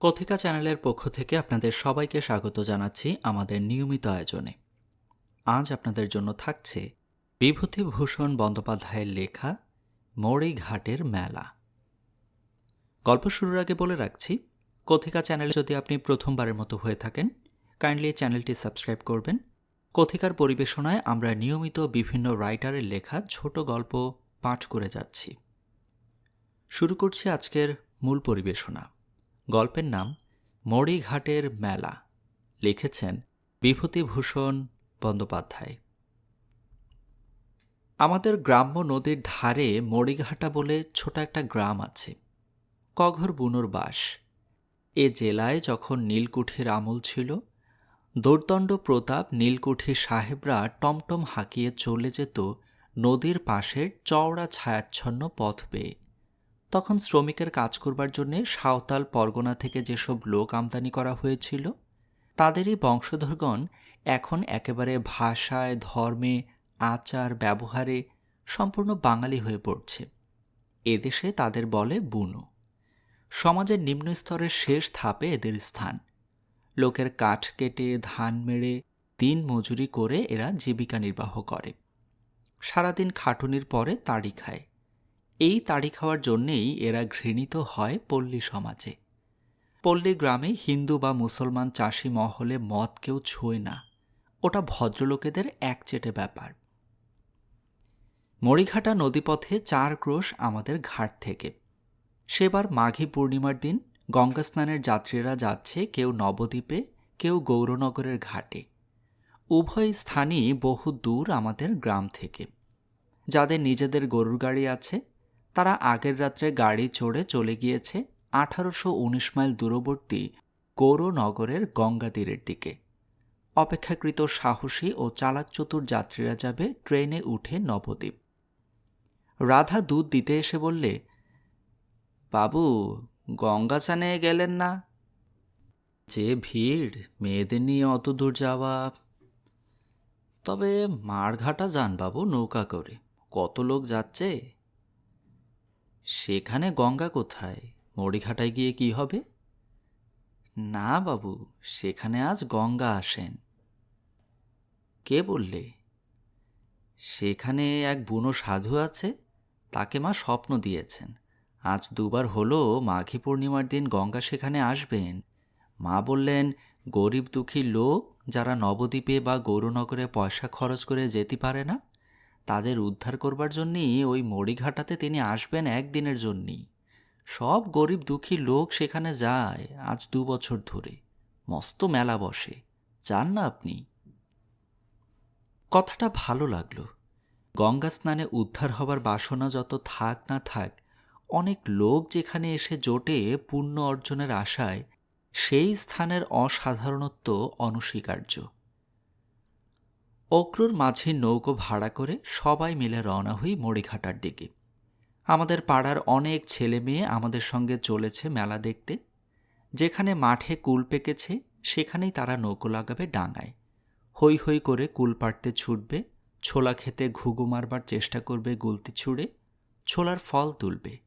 কথিকা চ্যানেলের পক্ষ থেকে আপনাদের সবাইকে স্বাগত জানাচ্ছি আমাদের নিয়মিত আয়োজনে। আজ আপনাদের জন্য থাকছে বিভূতিভূষণ বন্দ্যোপাধ্যায়ের লেখা মৌড়ি ঘাটের মেলা। গল্প শুরুর আগে বলে রাখছি, কথিকা চ্যানেলে যদি আপনি প্রথমবারের মতো হয়ে থাকেন কাইন্ডলি চ্যানেলটি সাবস্ক্রাইব করবেন। কথিকার পরিবেশনায় আমরা নিয়মিত বিভিন্ন রাইটারের লেখা, ছোট গল্প পাঠ করে যাচ্ছি। শুরু করছি আজকের মূল পরিবেশনা। গল্পের নাম মড়িঘাটের মেলা। লিখেছেন বিভূতিভূষণ বন্দ্যোপাধ্যায়। আমাদের গ্রাম্য নদীর ধারে মড়িঘাটা বলে ছোট একটা গ্রাম আছে। কঘর বুনোর বাস। এ জেলায় যখন নীলকুঠির আমল ছিল, দোর্দণ্ড প্রতাপ নীলকুঠি সাহেবরা টমটম হাঁকিয়ে চলে যেত নদীর পাশের চওড়া ছায়াচ্ছন্ন পথ বেয়ে তখন শ্রমিকের কাজ করবার জন্যে সাঁওতাল পরগনা থেকে যেসব লোক আমদানি করা হয়েছিল, তাদেরই বংশধরগণ এখন একেবারে ভাষায়, ধর্মে, আচার, ব্যবহারে সম্পূর্ণ বাঙালি হয়ে পড়ছে। এদেশে তাদের বলে বুনো। সমাজের নিম্ন স্তরের শেষ ধাপে এদের স্থান। লোকের কাঠ কেটে, ধান মেরে দিন মজুরি করে এরা জীবিকা নির্বাহ করে। সারাদিন খাটুনির পরে তাড়ি খায়। এই তাড়ি খাওয়ার জন্যেই এরা ঘৃণিত হয় পল্লী সমাজে। পল্লী গ্রামে হিন্দু বা মুসলমান চাষি মহলে মদ কেউ ছোঁয় না। ওটা ভদ্রলোকেদের একচেটে ব্যাপার। মরিঘাটা নদীপথে চার ক্রোশ আমাদের ঘাট থেকে। সেবার মাঘী পূর্ণিমার দিন গঙ্গা স্নানের যাত্রীরা যাচ্ছে কেউ নবদ্বীপে, কেউ গৌরনগরের ঘাটে। উভয় স্থানই বহু দূর আমাদের গ্রাম থেকে। যাদের নিজেদের গরুর গাড়ি আছে তারা আগের রাত্রে গাড়ি চড়ে চলে গিয়েছে আঠারোশো উনিশ মাইল দূরবর্তী গৌরনগরের গঙ্গা তীরের দিকে। অপেক্ষাকৃত সাহসী ও চালাক চতুর যাত্রীরা যাবে ট্রেনে উঠে নবদ্বীপ। রাধা দুধ দিতে এসে বললে, বাবু গঙ্গা চানে গেলেন না? যে ভিড়, মেয়েদের নিয়ে অত দূর যাওয়া। তবে মারঘাটা যান বাবু নৌকা করে। কত লোক যাচ্ছে? সেখানে গঙ্গা কোথায়? মড়িঘাটায় গিয়ে কি হবে? না বাবু, সেখানে আজ গঙ্গা আসেন। কে বললে? সেখানে এক বুনো সাধু আছে, তাকে মা স্বপ্ন দিয়েছেন। আজ দুবার হলো মাঘী পূর্ণিমার দিন গঙ্গা সেখানে আসবেন। মা বললেন, গরিব দুঃখী লোক যারা নবদ্বীপে বা গৌরনগরে পয়সা খরচ করে যেতে পারে না তাদের উদ্ধার করবার জন্যই ওই মড়িঘাটাতে তিনি আসবেন একদিনের জন্যই। সব গরিব দুঃখী লোক সেখানে যায় আজ দু বছর ধরে। মস্ত মেলা বসে। যান না আপনি। কথাটা ভালো লাগল। গঙ্গা স্নানে উদ্ধার হবার বাসনা যত থাক না থাক, অনেক লোক যেখানে এসে জোটে পুণ্য অর্জনের আশায়, সেই স্থানের অসাধারণত্ব অনস্বীকার্য। অক্রুর মাঝে নৌকো ভাড়া করে সবাই মিলে রওনা হই মড়িঘাটার দিকে। আমাদের পাড়ার অনেক ছেলে মেয়ে আমাদের সঙ্গে চলেছে মেলা দেখতে। যেখানে মাঠে কুল পেকেছে, সেখানেই তারা নৌকো লাগাবে ডাঙায়। হৈ হৈ করে কুল পাড়তে ছুটবে, ছোলা খেতে ঘুঘু মারবার চেষ্টা করবে গুলতি ছুঁড়ে, ছোলার ফল তুলবে।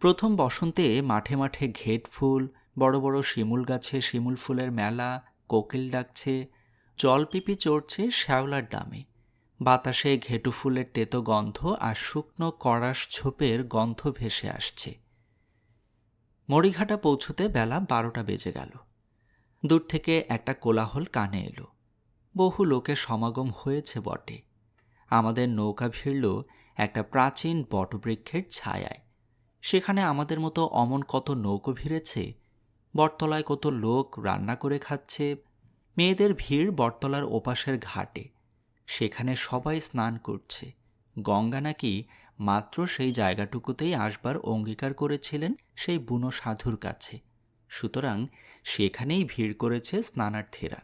প্রথম বসন্তে মাঠে মাঠে ঘেট ফুল, বড় বড় শিমুল গাছে শিমুল ফুলের মেলা, কোকিল ডাকছে জলপিপি চড়ছে শ্যাওলার দামে। বাতাসে ঘেটু ফুলের তেতো গন্ধ আর শুকনো কড়াস ছোপের গন্ধ ভেসে আসছে। মরিঘাটা পৌঁছতে বেলা বারোটা বেজে গেল। দূর থেকে একটা কোলাহল কানে এলো। বহু লোকের সমাগম হয়েছে বটে। আমাদের নৌকা ভিড়ল একটা প্রাচীন বটবৃক্ষের ছায়ায়। সেখানে আমাদের মতো অমন কত নৌকো ভিড়েছে, বটতলায় কত লোক রান্না করে খাচ্ছে মেয়েদের ভিড় বটতলার ওপাশের ঘাটে। সেখানে সবাই স্নান করছে। গঙ্গা নাকি মাত্র সেই জায়গাটুকুতেই আসবার অঙ্গীকার করেছিলেন সেই বুনো সাধুর কাছে। সুতরাং সেখানেই ভিড় করেছে স্নানার্থীরা।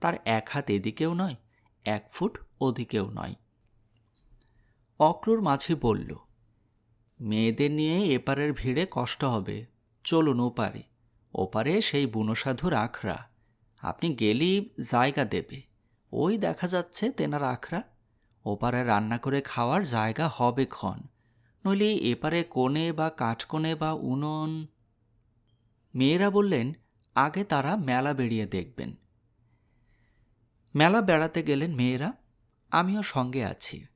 তার এক হাত এদিকেও নয়, এক ফুট ওদিকেও নয়। অক্রুর মাঝি বলল, মেয়েদের নিয়ে এপারের ভিড়ে কষ্ট হবে। চলুন ওপারে। ওপারে সেই বুনোসাধুর আখড়া। আপনি গেলেই জায়গা দেবে। ওই দেখা যাচ্ছে তেনার আখড়া। ওপারে রান্না করে খাওয়ার জায়গা হবে ক্ষণ। নইলে এপারে কোণে বা কাঠকোণে বা উনন। মেয়েরা বললেন, আগে তারা মেলা বেরিয়ে দেখবেন। মেলা বেড়াতে গেলেন মেয়েরা। আমিও সঙ্গে আছি।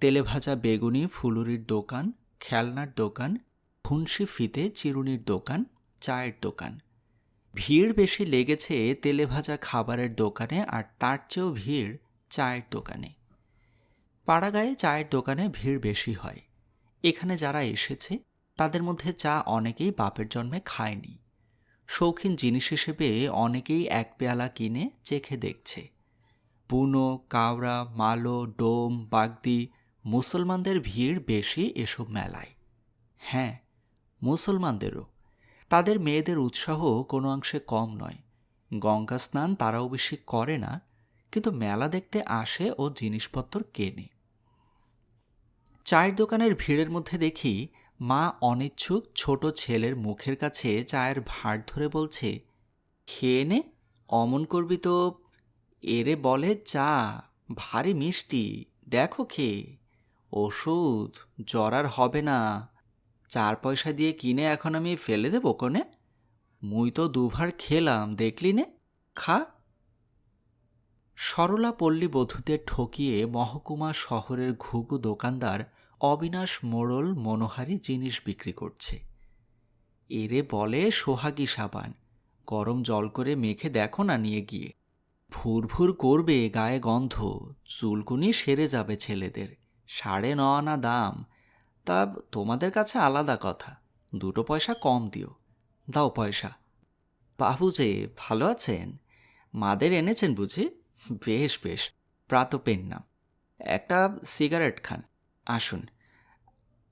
তেলে ভাজা বেগুনি, ফুলুরির দোকান, খেলনার দোকান, ফুনসি ফিতে চিরুনির দোকান, চায়ের দোকান। ভিড় বেশি লেগেছে তেলে ভাজা খাবারের দোকানে আর তার চেয়েও ভিড় চায়ের দোকানে। পাড়াগায়ে চায়ের দোকানে ভিড় বেশি হয়। এখানে যারা এসেছে, তাদের মধ্যে চা অনেকেই বাপের জন্মে খায়নি। শৌখিন জিনিস হিসেবে অনেকেই এক পেয়ালা কিনে চেখে দেখছে। বুনো, কাওড়া, মালো, ডোম, বাগদি মুসলমানদের ভিড় বেশি এসব মেলায়। হ্যাঁ মুসলমানদেরও। তাদের মেয়েদের উৎসাহ কোনো অংশে কম নয়। গঙ্গা স্নান তারাও বেশি করে না, কিন্তু মেলা দেখতে আসে ও জিনিসপত্র কেনে। চায়ের দোকানের ভিড়ের মধ্যে দেখি মা অনিচ্ছুক ছোট ছেলের মুখের কাছে চায়ের ভাঁড় ধরে বলছে, খেয়ে নে, অমন করবি তো। এরে বলে, চা, ভারী মিষ্টি, দেখো খেয়ে। ওষুধ, জ্বর আর হবে না। চার পয়সা দিয়ে কিনে এখন আমি ফেলে দেবো কোনে? মুই তো দুভার খেলাম, দেখলি নে? খা। সরলা পল্লী বধূদের ঠকিয়ে মহকুমা শহরের ঘুঘু দোকানদার অবিনাশ মোড়ল মনোহারি জিনিস বিক্রি করছে। এরে বলে সোহাগী সাবান, গরম জল করে মেখে দেখো না নিয়ে গিয়ে। ভুর করবে গায়ে গন্ধ, চুলকুনি সেরে যাবে ছেলেদের। সাড়ে ন আনা দাম তা তোমাদের কাছে আলাদা কথা। দুটো পয়সা কম দিও। দাও পয়সা। বাবু যে, ভালো আছেন? মাদের এনেছেন বুঝি? বেশ বেশ। প্রাত পেন নাম একটা সিগারেট খান। আসুন।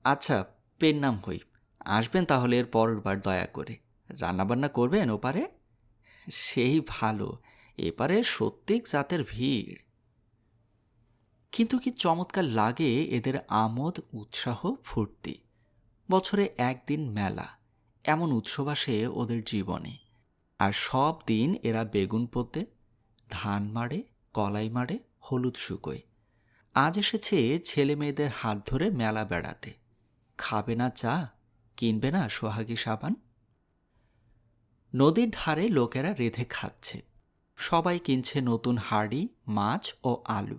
আচ্ছা পেন নাম হই। আসবেন তাহলে এর পরের বার দয়া করে। রান্নাবান্না করবেন ওপারে? সেই ভালো। এপারে সত্যিক জাতের ভিড়। কিন্তু কি চমৎকার লাগে এদের আমোদ, উৎসাহ, ফুর্তি? বছরে একদিন মেলা, এমন উৎসব আসে ওদের জীবনে। আর সব দিন এরা বেগুন পোতে, ধান মারে কলাই মারে হলুদ শুকোয়। আজ এসেছে ছেলে মেয়েদের হাত ধরে মেলা বেড়াতে। খাবে না চা, কিনবে না সোহাগী সাবান? নদীর ধারে লোকেরা রেধে খাচ্ছে। সবাই কিনছে নতুন হাড়ি, মাছ ও আলু।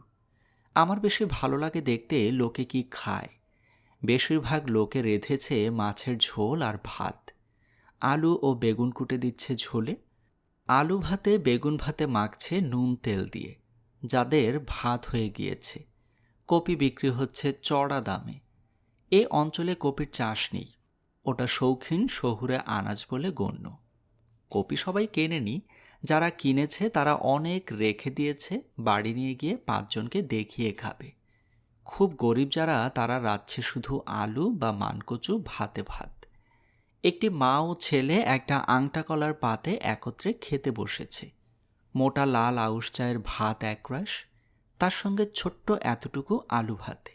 আমার বেশি ভালো লাগে দেখতে লোকে কি খায়। বেশিরভাগ লোকে রেধেছে মাছের ঝোল আর ভাত। আলু ও বেগুন কুটে দিচ্ছে ঝোলে। আলু ভাতে বেগুন ভাতে মাখছে নুন তেল দিয়ে, যাদের ভাত হয়ে গিয়েছে। কপি বিক্রি হচ্ছে চড়া দামে। এ অঞ্চলে কপির চাষ নেই। ওটা শৌখিন শহুরে আনাজ বলে গণ্য। কপি সবাই কেনেনি যারা কিনেছে, তারা অনেক রেখে দিয়েছে, বাড়ি নিয়ে গিয়ে পাঁচজনকে দেখিয়ে খাবে। খুব গরিব যারা, তারা রাচ্ছে শুধু আলু বা মানকচু ভাতে ভাত। একটি মা ও ছেলে একটা আংটা কলার পাতে একত্রে খেতে বসেছে। মোটা লাল আউশ চায়ের ভাত একরাশ, তার সঙ্গে ছোট্ট এতটুকু আলু ভাতে।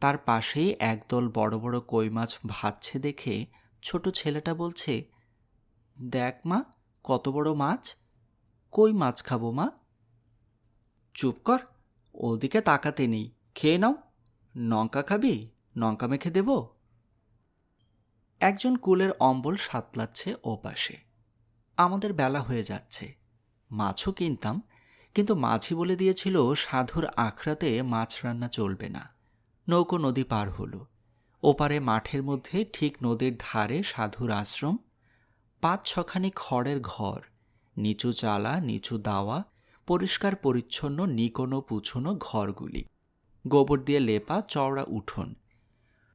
তার পাশেই একদল বড় বড় কই মাছ ভাজছে দেখে ছোট ছেলেটা বলছে, দেখ মা কত বড় মাছ? কই মাছ খাব মা? চুপ কর, ওদিকে তাকাতে নেই। খেয়ে নাও। লঙ্কা খাবি? লঙ্কা মেখে দেব? একজন কুলের অম্বল সাতলাচ্ছে ও পাশে আমাদের বেলা হয়ে যাচ্ছে। মাছও কিনতাম, কিন্তু মাঝি বলে দিয়েছিল সাধুর আখড়াতে মাছ রান্না চলবে না। নৌকো নদী পার হলো। ওপারে মাঠের মধ্যে ঠিক নদীর ধারে সাধুর আশ্রম পাঁচ ছখানি খড়ের ঘর, নিচু চালা, নিচু দাওয়া, পরিষ্কার পরিচ্ছন্ন নিকোনো পুছনো ঘরগুলি। গোবর দিয়ে লেপা, চওড়া উঠোন।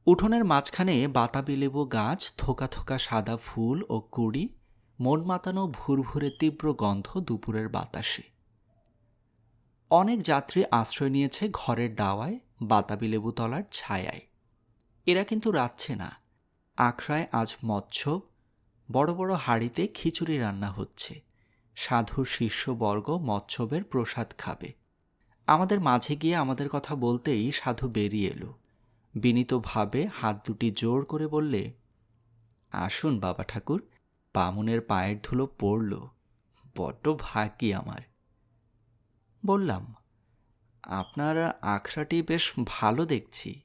উঠোনের মাঝখানে বাতাবি লেবু গাছ, থোকা থোকা সাদা ফুল ও কুড়ি, মন মাতানো ভুরভুরে তীব্র গন্ধ দুপুরের বাতাসে। অনেক যাত্রী আশ্রয় নিয়েছে ঘরের দাওয়ায়, বাতাবি লেবু তলার ছায়ায়। এরা কিন্তু রাচ্ছে না। আখড়ায় আজ মৎস্য বড় বড় হাড়িতে খিচুড়ি রান্না হচ্ছে। সাধু শিষ্যবর্গ মৎস্যবের প্রসাদ খাবে। আমাদের মাঝে গিয়ে আমাদের কথা বলতেই সাধু বেরিয়ে এলো। বিনীতভাবে হাত দুটি জোর করে বললে, আসুন বাবা ঠাকুর, বামুনের পায়ের ধুলো পড়ল। বড্ড ভাগ্যি আমার। বললাম, আপনার আখড়াটি বেশ ভালো দেখছি।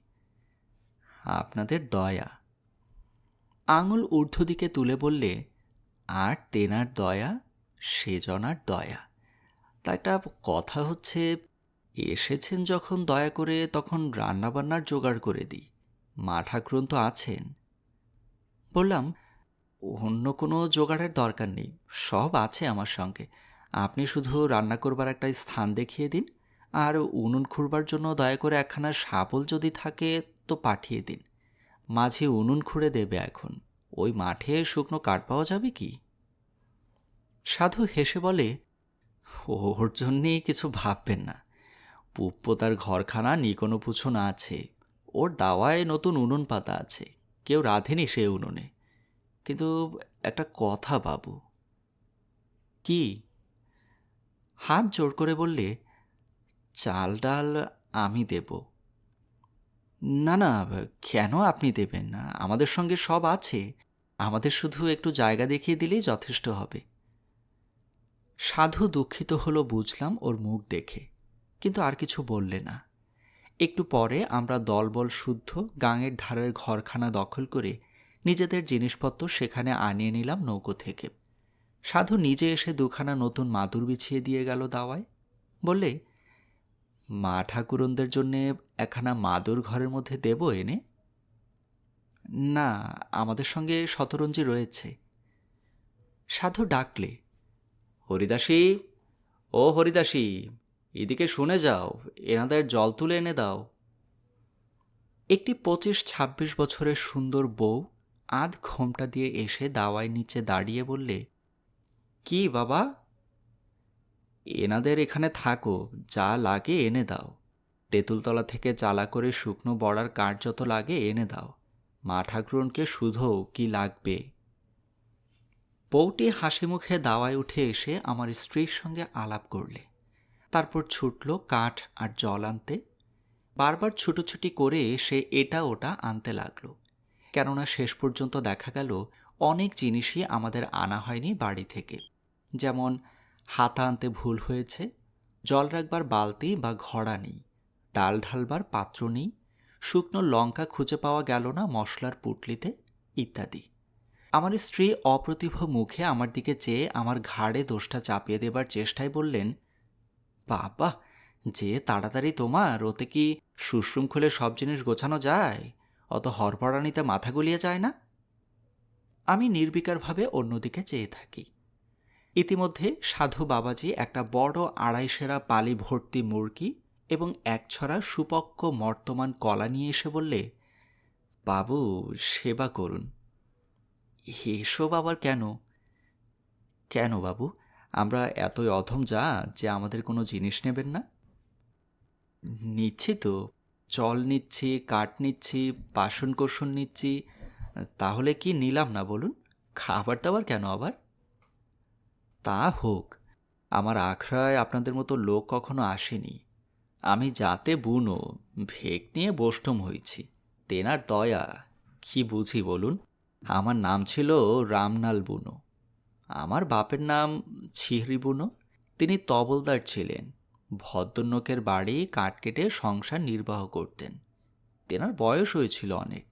আপনাদের দয়া। আঙুল ঊর্ধ্ব দিকে তুলে বললে, আর তেনার দয়া, সেজনার দয়া। তা একটা কথা হচ্ছে, এসেছেন যখন দয়া করে, তখন রান্নাবান্নার জোগাড় করে দিই। মা ঠাকুরন তো আছেন। বললাম, অন্য কোনো জোগাড়ের দরকার নেই, সব আছে আমার সঙ্গে। আপনি শুধু রান্না করবার একটা স্থান দেখিয়ে দিন, আর উনুন খুঁড়বার জন্য দয়া করে একখানা শাবল যদি থাকে, তো পাঠিয়ে দিন। মাঝে উনুন খুঁড়ে দেবে এখন। ওই মাঠে শুকনো কাঠ পাওয়া যাবে কি? সাধু হেসে বলে, ওর জন্যে কিছু ভাববেন না। পুপ্পো তার ঘরখানা নিকোনো পুছনো আছে। ওর দাওয়ায় নতুন উনুন পাতা আছে। কেউ রাধেনি সে উনুনে। কিন্তু একটা কথা বাবু। কি? হাত জোর করে বললে, চাল ডাল আমি দেব। না না কেন আপনি দেবেন না? আমাদের সঙ্গে সব আছে। আমাদের শুধু একটু জায়গা দেখিয়ে দিলেই যথেষ্ট হবে। সাধু দুঃখিত হলো বুঝলাম ওর মুখ দেখে, কিন্তু আর কিছু বললে না। একটু পরে আমরা দলবল শুদ্ধ গাঙের ধারের ঘরখানা দখল করে নিজেদের জিনিসপত্র সেখানে আনিয়ে নিলাম নৌকো থেকে। সাধু নিজে এসে দুখানা নতুন মাদুর বিছিয়ে দিয়ে গেল দাওয়ায়। বললে মা ঠাকুরনদের জন্যে একখানা মাদুর ঘরের মধ্যে দেব এনে? না, আমাদের সঙ্গে শতরঞ্জি রয়েছে। সাধু ডাকলে, হরিদাসী, ও হরিদাসী, এদিকে শুনে যাও, এনাদের জল তুলে এনে দাও। একটি পঁচিশ ছাব্বিশ বছরের সুন্দর বউ আধ ঘোমটা দিয়ে এসে দাওয়ায় নিচে দাঁড়িয়ে বললে, কি বাবা এনাদের এখানে থাকো, যা লাগে এনে দাও। তেঁতুলতলা থেকে চালা করে শুকনো বড়ার কাঠ যত লাগে এনে দাও। মা ঠাকুরনকে শুধু কি লাগবে। বউটি হাসি মুখে দাওয়ায় উঠে এসে আমার স্ত্রীর সঙ্গে আলাপ করলে। তারপর ছুটল কাঠ আর জল আনতে। বারবার ছুটোছুটি করে সে এটা ওটা আনতে লাগল। কেননা শেষ পর্যন্ত দেখা গেল, অনেক জিনিসই আমাদের আনা হয়নি বাড়ি থেকে। যেমন হাতা আনতে ভুল হয়েছে, জল রাখবার বালতি বা ঘড়া নেই, ডাল ঢালবার পাত্র নেই, শুকনো লঙ্কা খুঁজে পাওয়া গেল না মশলার পুটলিতে, ইত্যাদি। আমার স্ত্রী অপ্রতিভ মুখে আমার দিকে চেয়ে আমার ঘাড়ে দোষটা চাপিয়ে দেবার চেষ্টায় বললেন, বাবা, যে তাড়াতাড়ি তোমার, ওতে কি সুশ্রুম খুলে সব জিনিস গোছানো যায়? অত হরপড়ানিতে মাথা গুলিয়ে যায় না? আমি নির্বিকারভাবে অন্যদিকে চেয়ে থাকি। ইতিমধ্যে সাধু বাবাজি একটা বড় আড়াই সেরা পালি ভর্তি মুরগি এবং এক ছড়া সুপক্ক মর্তমান কলা নিয়ে এসে বললে, বাবু, সেবা করুন। এসব আবার কেন? কেন বাবু, আমরা এতই অধম যা যে আমাদের কোনো জিনিস নেবেন না? নিচ্ছি তো জল নিচ্ছি, কাঠ নিচ্ছি বাসন কোসন নিচ্ছি। তাহলে কি নিলাম না বলুন? খাবার দাবার কেন আবার? তা হোক, আমার আখড়ায় আপনাদের মতো লোক কখনো আসেনি। আমি যাতে বুনো ভেক নিয়ে বষ্টম হয়েছি। তেনার দয়া, কি বুঝি বলুন? আমার নাম ছিল রামনাল বুনো। আমার বাপের নাম ছিহরি বুনো। তিনি তবলদার ছিলেন। ভদ্রনোকের বাড়ি কাঠ কেটে সংসার নির্বাহ করতেন। তেনার বয়স হয়েছিল অনেক।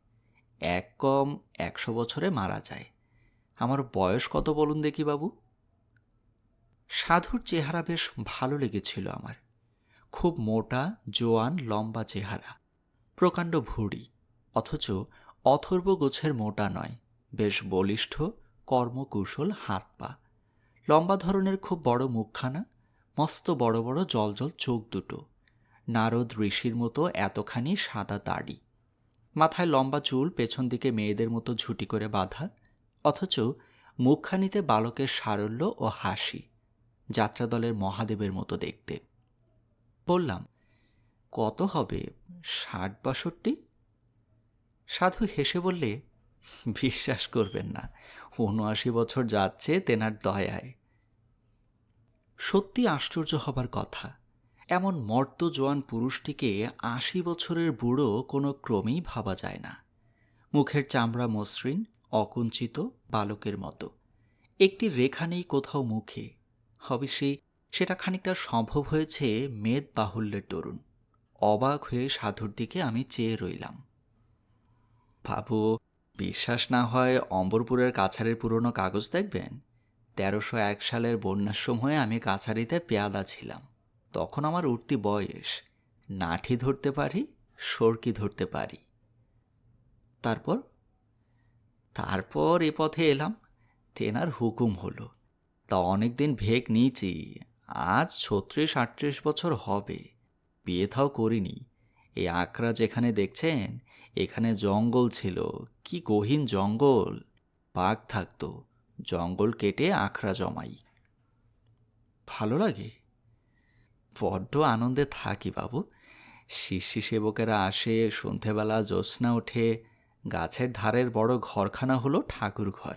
এক কম একশো বছরে মারা যায়। আমার বয়স কত বলুন দেখি বাবু? সাধুর চেহারা বেশ ভালো লেগেছিল আমার। খুব মোটা, জোয়ান, লম্বা চেহারা, প্রকাণ্ড ভুড়ি, অথচ অথর্ব গোছের মোটা নয়, বেশ বলিষ্ঠ, কর্মকুশল হাত পা। লম্বা ধরনের খুব বড় মুখখানা, মস্ত বড় বড় জলজল চোখ দুটো, নারদ ঋষির মতো এতখানি সাদা দাড়ি। মাথায় লম্বা চুল, পেছন দিকে মেয়েদের মতো ঝুটি করে বাঁধা, অথচ মুখখানিতে বালকের সারল্য ও হাসি। যাত্রাদলের মহাদেবের মতো দেখতে। বললাম, কত হবে? ষাট, বাষট্টি? সাধু হেসে বললে, বিশ্বাস করবেন না, উনআশি বছর যাচ্ছে তেনার দয়ায়। সত্যি আশ্চর্য হবার কথা, এমন মর্ত জোয়ান পুরুষটিকে আশি বছরের বুড়ো কোনো ক্রমেই ভাবা যায় না। মুখের চামড়া মসৃণ, অকুঞ্চিত, বালকের মতো। একটি রেখা নেই কোথাও মুখে। অবশ্যই সেটা খানিকটা সম্ভব হয়েছে মেদ বাহুল্যের তরুণ অবাক হয়ে সাধুর দিকে আমি চেয়ে রইলাম। বাবু, বিশ্বাস না হয় অম্বরপুরের কাছারির পুরনো কাগজ দেখবেন? তেরোশো এক সালের বন্যার সময় আমি কাছারিতে পেয়াদা ছিলাম। তখন আমার উঠতি বয়স। নাঠি ধরতে পারি, সরকি ধরতে পারি। তারপর? তারপর এ পথে এলাম। তেনার হুকুম হলো। তা অনেক দিন ভেগ নিয়েছি। আজ ছত্রিশ, আটত্রিশ বছর হবে। বিয়ে থাও করিনি। এই আকরা যেখানে দেখছেন, এখানে জঙ্গল ছিল। কি গহীন জঙ্গল। বাঘ থাকতো। জঙ্গল কেটে আখড়া জমাই। ভালো লাগে। বড্ড আনন্দে থাকি বাবু। শিষ্যি সেবকেরা আসে, সন্ধেবেলা জ্যোৎস্না ওঠে। গাছের ধারের বড় ঘরখানা হলো ঠাকুর ঘর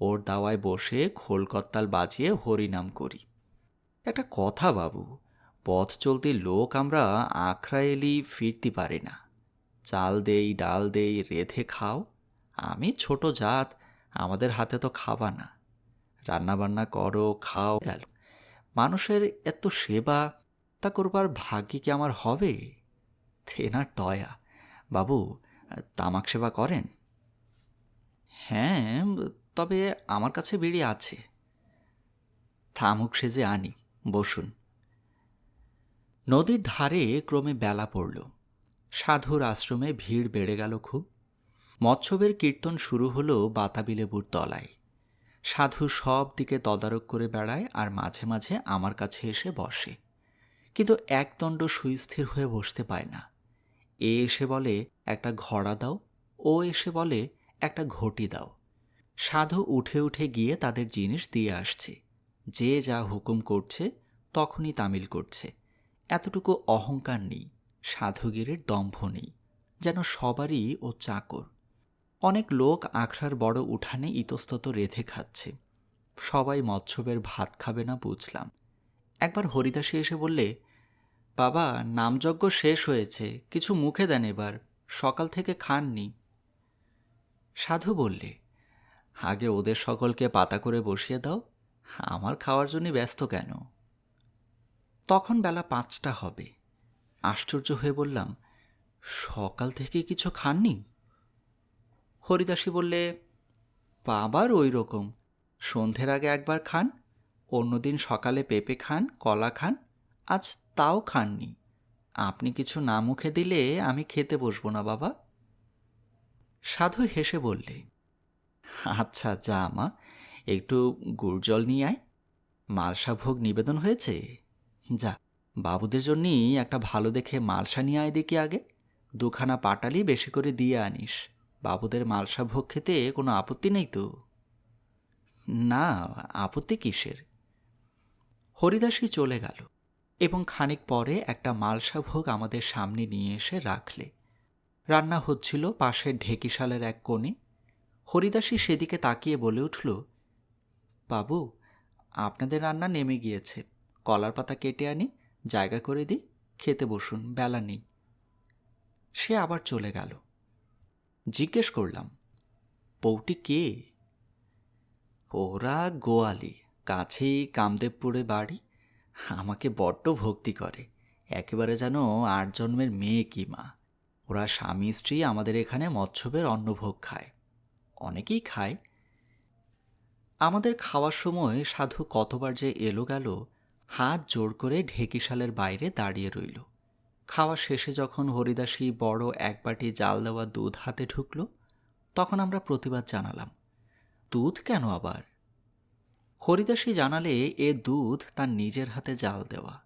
ওর দাওয়ায় বসে খোলকত্তাল বাজিয়ে হরিনাম করি। একটা কথা বাবু, পথ চলতি লোক আমরা আখড়া এলি ফিরতে পারি না। চাল দেই, ডাল দেই, রেধে খাও। আমি ছোট জাত, আমাদের হাতে তো খাবা না। রান্নাবান্না করো, খাও, গেল। মানুষের এত সেবা, তা করবার ভাগ্য কি আমার হবে? থেনার দয়া বাবু, তামাক সেবা করেন? হ্যাঁ তবে আমার কাছে বিড়ি আছে। থামুক সেজে আনি, বসুন। নদীর ধারে ক্রমে বেলা পড়ল। সাধুর আশ্রমে ভিড় বেড়ে গেল খুব। মৎস্যবের কীর্তন শুরু হলো বাতাবিলেবুর তলায়। সাধু সব দিকে তদারক করে বেড়ায় আর মাঝে মাঝে আমার কাছে এসে বসে। কিন্তু একদণ্ড সুস্থির হয়ে বসতে পায় না। এ এসে বলে, একটা ঘোড়া দাও। ও এসে বলে, একটা ঘটি দাও। সাধু উঠে উঠে গিয়ে তাদের জিনিস দিয়ে আসছে। যে যা হুকুম করছে, তখনই তামিল করছে। এতটুকু অহংকার নেই, সাধুগিরের দম্ভ নেই, যেন সবারই ও চাকর। অনেক লোক আখড়ার বড় উঠানে ইতস্তত রেধে খাচ্ছে। সবাই মৎস্যবের ভাত খাবে না বুঝলাম। একবার হরিদাসী এসে বললে, বাবা, নামযজ্ঞ শেষ হয়েছে, কিছু মুখে দেন এবার, সকাল থেকে খাননি। সাধু বললে আগে ওদের সকলকে পাতা করে বসিয়ে দাও। আমার খাওয়ার জন্য ব্যস্ত কেন? তখন বেলা পাঁচটা হবে। আশ্চর্য হয়ে বললাম, সকাল থেকে কিছু খাননি? হরিদাসী বললে, বাবার ওই রকম। সন্ধ্যের আগে একবার খান অন্যদিন সকালে পেঁপে খান, কলা খান, আজ তাও খাননি। আপনি কিছু না মুখে দিলে আমি খেতে বসবো না বাবা। সাধু হেসে বললে আচ্ছা যা মা। একটু গুড় জল নিয়ে আয়। মালসা ভোগ নিবেদন হয়েছে? যা, বাবুদের জন্যই একটা ভালো দেখে মালসা নিয়ে আয় দেখি আগে। দুখানা পাটালি বেশি করে দিয়ে আনিস। বাবুদের মালসা ভোগ খেতে কোনো আপত্তি নেই তো? না, আপত্তি কিসের? হরিদাসী চলে গেল এবং খানিক পরে একটা মালসা ভোগ আমাদের সামনে নিয়ে এসে রাখলে। রান্না হচ্ছিল পাশের ঢেকিশালের এক কোণে। হরিদাসী সেদিকে তাকিয়ে বলে উঠল, বাবু, আপনাদের রান্না নেমে গিয়েছে। কলার পাতা কেটে আনি, জায়গা করে দিই, খেতে বসুন, বেলা নেই। সে আবার চলে গেল। জিজ্ঞেস করলাম পৌটি কে? ওরা গোয়ালি, কাছেই কামদেবপুরে বাড়ি। আমাকে বড্ড ভক্তি করে। একেবারে যেন আট জন্মের মেয়ে কি মা। ওরা স্বামী স্ত্রী আমাদের এখানে মৎস্যবের অন্নভোগ খায়। অনেকেই খায়। আমাদের খাওয়ার সময় সাধু কতবার যে এলো গেল, হাত জোর করে ঢেকিশালের বাইরে দাঁড়িয়ে রইল। খাওয়া শেষে যখন হরিদাসী বড় এক বাটি জাল দেওয়া দুধ হাতে ঢুকল, তখন আমরা প্রতিবাদ জানালাম, দুধ কেন আবার? হরিদাসী জানালে এ দুধ তার নিজের হাতে জাল দেওয়া।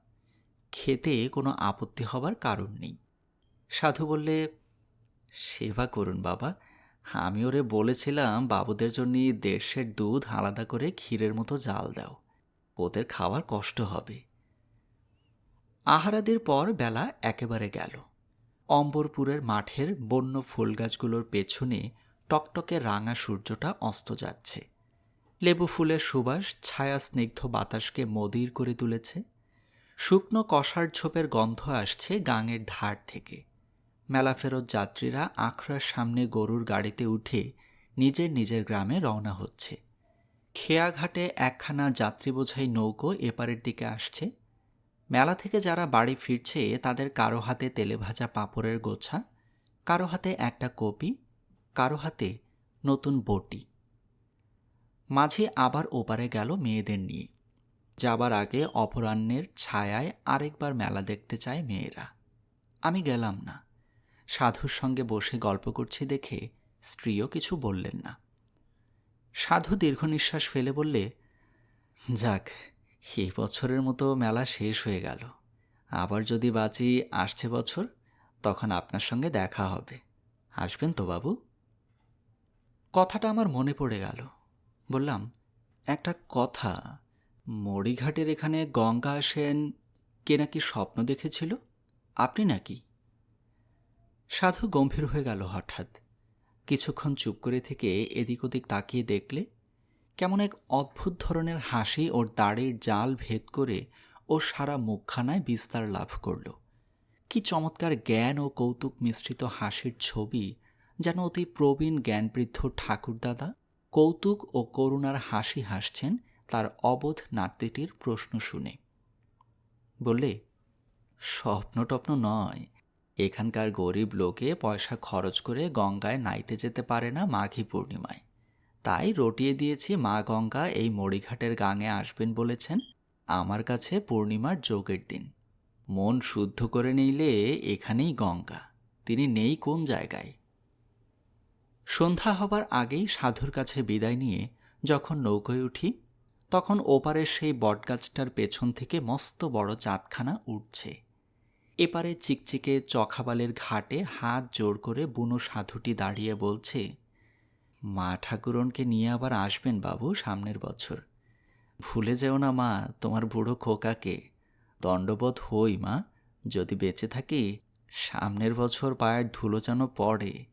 খেতে কোনো আপত্তি হবার কারণ নেই। সাধু বললে, সেবা করুন বাবা আমি ওরে বলেছিলাম, বাবুদের জন্য দেড়শের দুধ আলাদা করে ক্ষীরের মতো জাল দাও। ওদের খাওয়ার কষ্ট হবে। আহারাদির পর বেলা একেবারে গেল। অম্বরপুরের মাঠের বন্য ফুল গাছগুলোর পেছনে টকটকে রাঙা সূর্যটা অস্ত যাচ্ছে। লেবু ফুলের সুবাস ছায়া স্নিগ্ধ বাতাসকে মদির করে তুলেছে। শুকনো কষার ঝোপের গন্ধ আসছে গাঙের ধার থেকে। মেলা ফেরত যাত্রীরা আখড়ার সামনে গরুর গাড়িতে উঠে নিজের নিজের গ্রামে রওনা হচ্ছে। খেয়াঘাটে একখানা যাত্রী বোঝাই নৌকো এপারের দিকে আসছে। মেলা থেকে যারা বাড়ি ফিরছে, তাদের কারও হাতে তেলে ভাজা পাঁপড়ের গোছা, কারও হাতে একটা কপি, কারও হাতে নতুন বটি। মাঝে আবার ওপারে গেল মেয়েদের নিয়ে। যাবার আগে অপরাহ্নের ছায়ায় আরেকবার মেলা দেখতে চায় মেয়েরা। আমি গেলাম না। সাধুর সঙ্গে বসে গল্প করছি দেখে স্ত্রীও কিছু বললেন না। সাধু দীর্ঘ নিঃশ্বাস ফেলে বললে, যাক, এই বছরের মতো মেলা শেষ হয়ে গেল। আবার যদি বাঁচি আসছে বছর, তখন আপনার সঙ্গে দেখা হবে। আসবেন তো বাবু? কথাটা আমার মনে পড়ে গেল। বললাম, একটা কথা, মড়িঘাটের এখানে গঙ্গা আসেন কে নাকি স্বপ্ন দেখেছিল? আপনি নাকি? সাধু গম্ভীর হয়ে গেল হঠাৎ। কিছুক্ষণ চুপ করে থেকে এদিক ওদিক তাকিয়ে দেখলে কেমন এক অদ্ভুত ধরনের হাসি ওর দাড়ির জাল ভেদ করে ও সারা মুখখানায় বিস্তার লাভ করল। কি চমৎকার জ্ঞান ও কৌতুক মিশ্রিত হাসির ছবি যেন অতি প্রবীণ জ্ঞানবৃদ্ধ ঠাকুরদাদা কৌতুক ও করুণার হাসি হাসছেন তার অবোধ নাতিটির প্রশ্ন শুনে। বললে স্বপ্ন টপ্ন নয়। এখানকার গরিব লোকে পয়সা খরচ করে গঙ্গায় নাইতে যেতে পারে না মাঘী পূর্ণিমায়। তাই রটিয়ে দিয়েছি মা গঙ্গা এই মড়িঘাটের গাঙে আসবেন বলেছেন। আমার কাছে পূর্ণিমার যোগের দিন। মন শুদ্ধ করে নিলে এখানেই গঙ্গা। তিনি নেই কোন জায়গায়? সন্ধ্যা হবার আগেই সাধুর কাছে বিদায় নিয়ে যখন নৌকোয় উঠি, তখন ওপারের সেই বটগাছটার পেছন থেকে মস্ত বড় চাঁদখানা উঠছে। এপারে চিকচিকে চখাবালের ঘাটে হাত জোর করে বুনো সাধুটি দাঁড়িয়ে বলছে, মা ঠাকুরনকে নিয়ে আবার আসবেন বাবু সামনের বছর। ভুলে যেও না মা, তোমার বুড়ো খোকাকে। দণ্ডবোধ হই মা, যদি বেঁচে থাকি, সামনের বছর পায়ের ধুলো যেন পড়ে।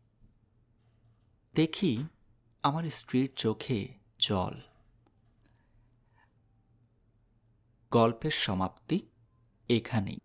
দেখি আমার স্ত্রীর চোখে জল। গল্পের সমাপ্তি এখানেই।